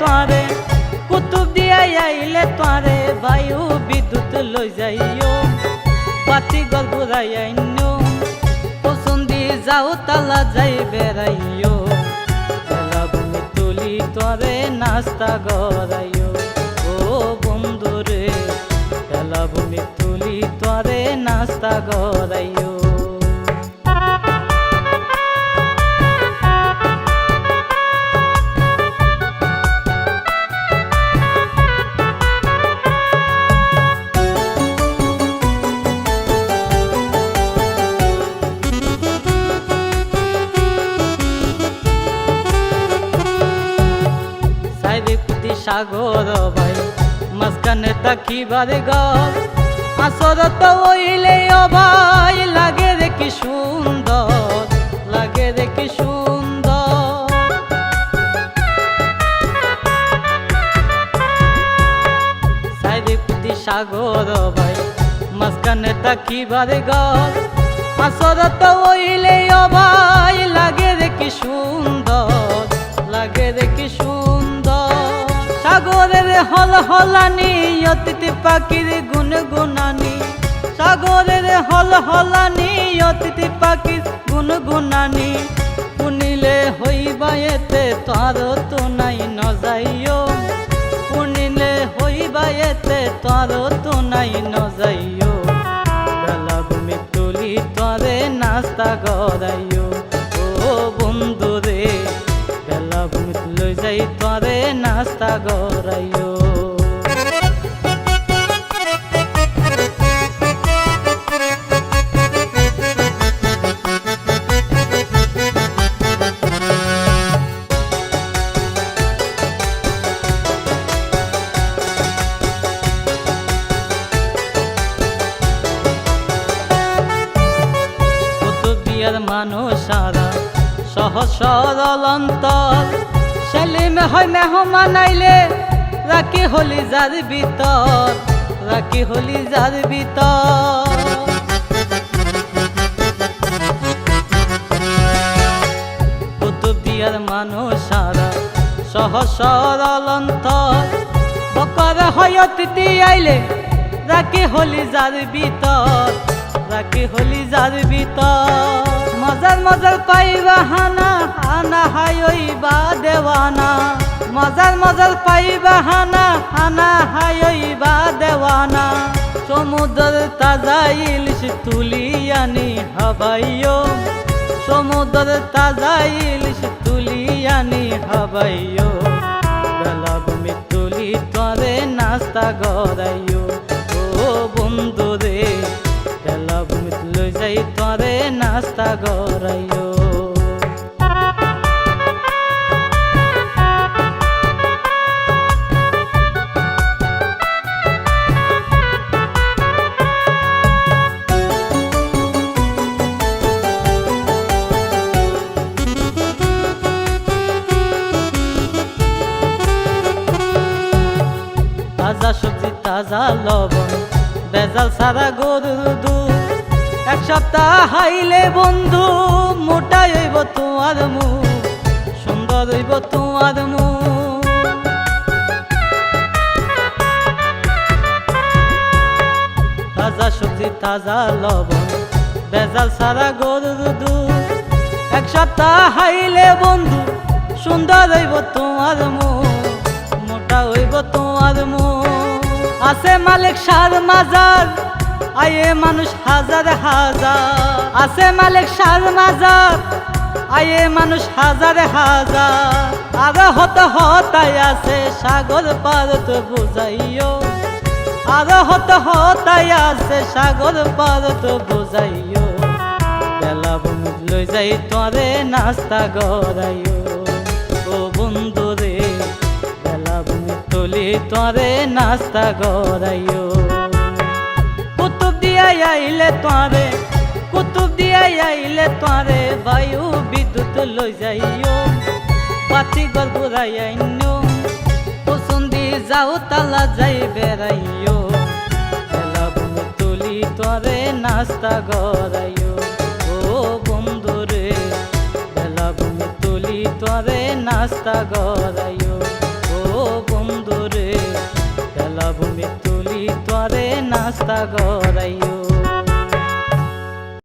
তোরে কুতুব দিয়া আইলে তোরে বায়ু বিদ্যুৎ লই যাইও, বাতি গল বুড়াই আইনো, পছন্দি যাও, তালা যাই বেড়াইও বেলা ভূমি তুলি তোরে নাস্তা গড়াইও। ও বন্ধু রে বেলা ভূমি তুলি তোরে নাস্তা গড়াইও। সাগর ভাই মাঝখানে তাকিবারে গর আসর তো ওইলে অভাই লাগে রে সুন্দর, লাগে রে কি সুন্দর। সাইরে কুতি সাগর ভাই মাঝখানে তাকিবারে গর আসর তো ওইলে অভাই হলানি অতিথি পাখির গুন গুনানি সাগরের হল হলানি অতিথি পাখির গুন গুনানি শুনিলে হইবা এতে তার তো নাই ন যাইও। শুনিলে হইবা এতে তার তো নাই ন যাইও। বেলা ভূমি তুলি তরে নাস্তা গড়াইও ও বন্ধু রে বেলা ভূমি লই যাই তরে নাস্তা গড়াইও সহজ সরল অন্তর। সেলিমে হয় মেহমান আইলে, রাখি হলি যার ভিতর, রাখি হলি যার ভিতর। কুতুবিয়ার মানুষ সারা সহজ সরল অন্তর। বকর হয় অতিথি আইলে, রাখি হলি যার ভিতর, রাখি হলি যার ভিতর। মজার মজার পাইবা হানা হানা হাই ওই বা দেওয়ানা। মজার মজার পাইবা হানা হানা হাই ওই বা দেওয়ানা। সমুদ্র তাজা ইলিশ তুলি আনি হাবাইও সমুদ্র তাজা ইলিশ তুলি আনি হাবাইও বেলা ভূমি তুলি তরে নাস্তা গড়াইও গড়াইও তাজা সবজি তাজা লবণ বেজাল সারা গরুর দুধ। এক সপ্তাহ হাইলে বন্ধু মোটাই হইব তোমার মুখ সুন্দর হইব তোমার মুখ তাজা সবজি, তাজা লবণ বেজাল সারা গরুর দুধ। এক সপ্তাহ হাইলে বন্ধু, সুন্দর হইব তোমার মুখ মোটা হইব তোমার মুখ আছে মালিক সার মাজার আয়ে মানুষ হাজার হাজার। আছে মালিক সার মাজার। আয়ে মানুষ হাজার হাজার। আর হত হতাই আছে, সাগর পার তো বুঝাইও। আর হত হতাই আছে, সাগর পার তো বুঝাইও। বেলা বন্ধু লই যাই তোরে নাস্তা গড়াইও। ও বন্ধু রে, বেলা বন্ধু তুলি তোরে নাস্তা গড়াইও। আইলে তোরে কুতুব দিয়া আইলে তোরে বায়ু বিদ্যুৎ লৈ যাইও পাতি গল ঘুরাই আইন দি যাও তালা যাই বেড়াইও খেলা তুলি তোরে নাস্তা গড়াইও ও বন্ধু রে খেলা তুলি তোরে নাস্তা গড়াইও ও বন্ধু রে খেলা তুলি তোরে নাস্তা গড়াইও